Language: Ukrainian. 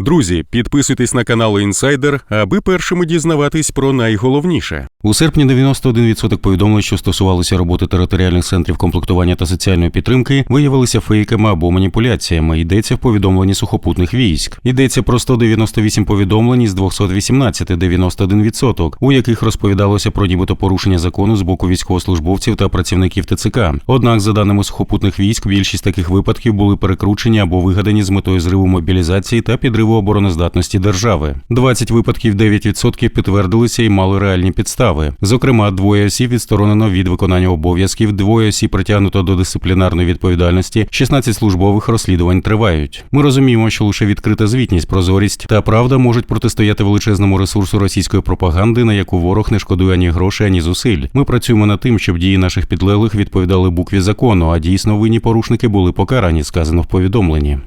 Друзі, підписуйтесь на канал Інсайдер, аби першими дізнаватись про найголовніше. У серпні 91% повідомлень, що стосувалися роботи територіальних центрів комплектування та соціальної підтримки, виявилися фейками або маніпуляціями. Йдеться в повідомленні сухопутних військ. Йдеться про 198 повідомлень із 218, 91%, у яких розповідалося про нібито порушення закону з боку військовослужбовців та працівників ТЦК. Однак, за даними сухопутних військ, більшість таких випадків були перекручені або вигадані з метою зриву мобілізації та підриву обороноздатності держави. 20 випадків 9% підтвердилися і мали реальні підстави. Зокрема, двоє осіб відсторонено від виконання обов'язків, двоє осіб притягнуто до дисциплінарної відповідальності, 16 службових розслідувань тривають. Ми розуміємо, що лише відкрита звітність, прозорість та правда можуть протистояти величезному ресурсу російської пропаганди, на яку ворог не шкодує ані грошей, ані зусиль. Ми працюємо над тим, щоб дії наших підлеглих відповідали букві закону, а дійсно винні порушники були покарані, сказано в повідомленні.